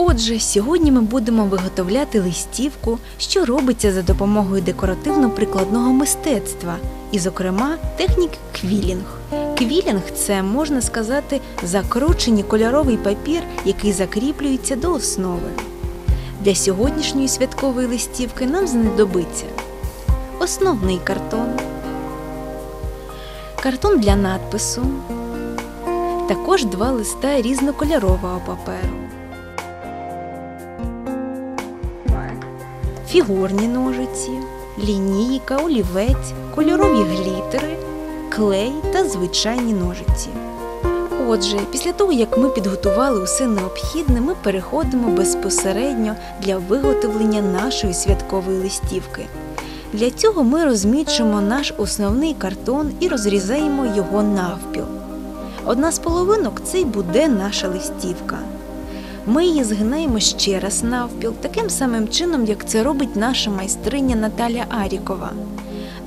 Отже, сьогодні ми будемо виготовляти листівку, що робиться за допомогою декоративно-прикладного мистецтва, і, зокрема, техніки квілінг. Квілінг це можна сказати закручений кольоровий папір, який закріплюється до основи. Для сьогоднішньої святкової листівки нам знадобиться основний картон, картон для надпису, також два листа різнокольорового паперу. Фігурні ножиці, лінійка, олівець, кольорові глітери, клей та звичайні ножиці. Отже, після того, як ми підготували усе необхідне, ми переходимо безпосередньо для виготовлення нашої святкової листівки. Для цього ми розмічимо наш основний картон і розрізаємо його навпіл. Одна з половинок це й буде наша листівка. Ми її згинаємо ще раз навпіл, таким самим чином, як це робить наша майстриня Наталя Арікова.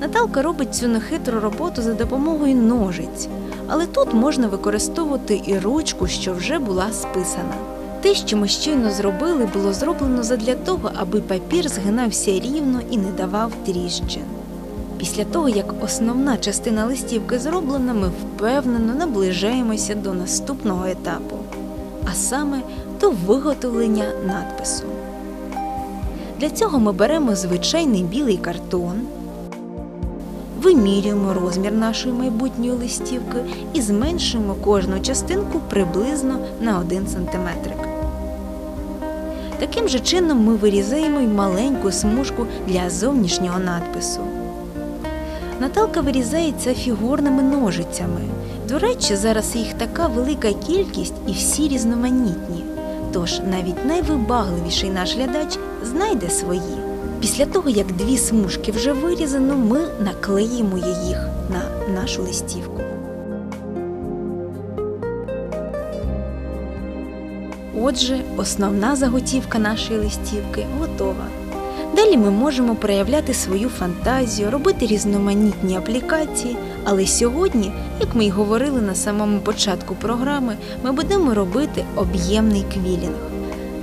Наталка робить цю нехитру роботу за допомогою ножиць, але тут можна використовувати і ручку, що вже була списана. Те, що ми щойно зробили, було зроблено задля того, аби папір згинався рівно і не давав тріщин. Після того, як основна частина листівки зроблена, ми впевнено наближаємося до наступного етапу, а саме до виготовлення надпису. Для цього ми беремо звичайний білий картон, вимірюємо розмір нашої майбутньої листівки і зменшуємо кожну частинку приблизно на 1 см. Таким же чином ми вирізаємо й маленьку смужку для зовнішнього надпису. Наталка вирізає це фігурними ножицями. До речі, зараз їх така велика кількість і всі різноманітні. Тож навіть найвибагливіший наш глядач знайде свої. Після того, як дві смужки вже вирізано, ми наклеїмо їх на нашу листівку. Отже, основна заготівка нашої листівки готова. Далі ми можемо проявляти свою фантазію, робити різноманітні аплікації, але сьогодні, як ми й говорили на самому початку програми, ми будемо робити об'ємний квілінг.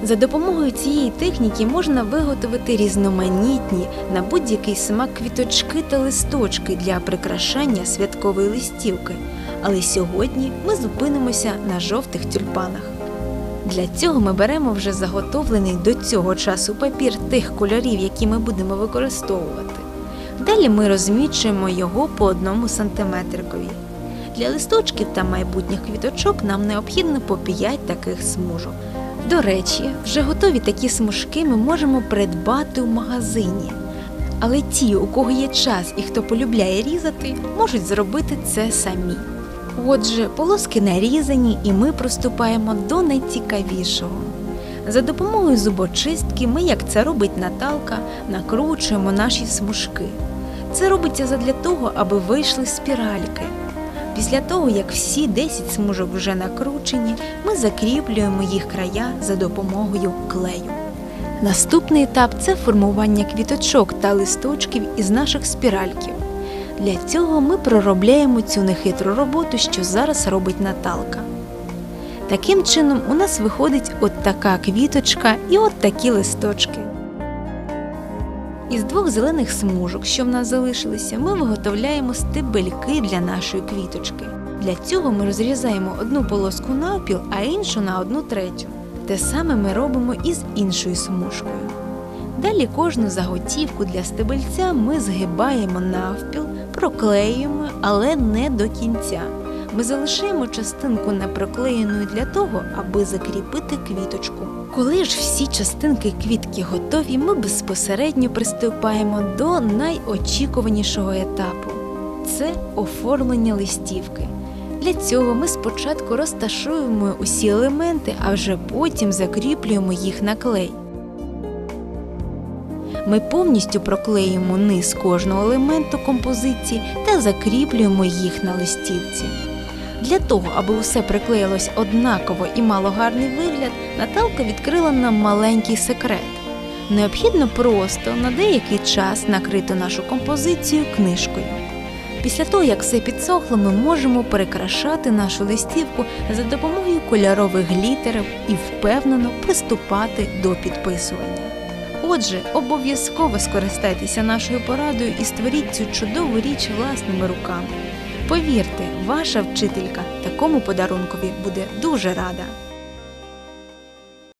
За допомогою цієї техніки можна виготовити різноманітні на будь-який смак квіточки та листочки для прикрашання святкової листівки. Але сьогодні ми зупинимося на жовтих тюльпанах. Для цього ми беремо вже заготовлений до цього часу папір тих кольорів, які ми будемо використовувати. Далі ми розмічуємо його по одному сантиметрикові. Для листочків та майбутніх квіточок нам необхідно по 5 таких смужок. До речі, вже готові такі смужки ми можемо придбати у магазині. Але ті, у кого є час і хто полюбляє різати, можуть зробити це самі. Отже, полоски нарізані, і ми приступаємо до найцікавішого. За допомогою зубочистки ми, як це робить Наталка, накручуємо наші смужки. Це робиться задля того, аби вийшли спіральки. Після того, як всі 10 смужок вже накручені, ми закріплюємо їх края за допомогою клею. Наступний етап це формування квіточок та листочків із наших спіральків. Для цього ми проробляємо цю нехитру роботу, що зараз робить Наталка. Таким чином, у нас виходить от така квіточка і от такі листочки. Із двох зелених смужок, що в нас залишилися, ми виготовляємо стебельки для нашої квіточки. Для цього ми розрізаємо одну полоску навпіл, а іншу на одну третю. Те саме ми робимо і з іншою смужкою. Далі кожну заготівку для стебельця ми згибаємо навпіл, проклеюємо, але не до кінця. Ми залишаємо частинку непроклеєною для того, аби закріпити квіточку. Коли ж всі частинки квітки готові, ми безпосередньо приступаємо до найочікуванішого етапу це оформлення листівки. Для цього ми спочатку розташуємо усі елементи, а вже потім закріплюємо їх на клей. Ми повністю проклеїмо низ кожного елементу композиції та закріплюємо їх на листівці. Для того, аби усе приклеїлось однаково і мало гарний вигляд, Наталка відкрила нам маленький секрет. Необхідно просто на деякий час накрити нашу композицію книжкою. Після того, як все підсохло, ми можемо перекрашати нашу листівку за допомогою кольорових глітерів і впевнено приступати до підписування. Отже, обов'язково скористайтеся нашою порадою і створіть цю чудову річ власними руками. Повірте, ваша вчителька такому подарункові буде дуже рада.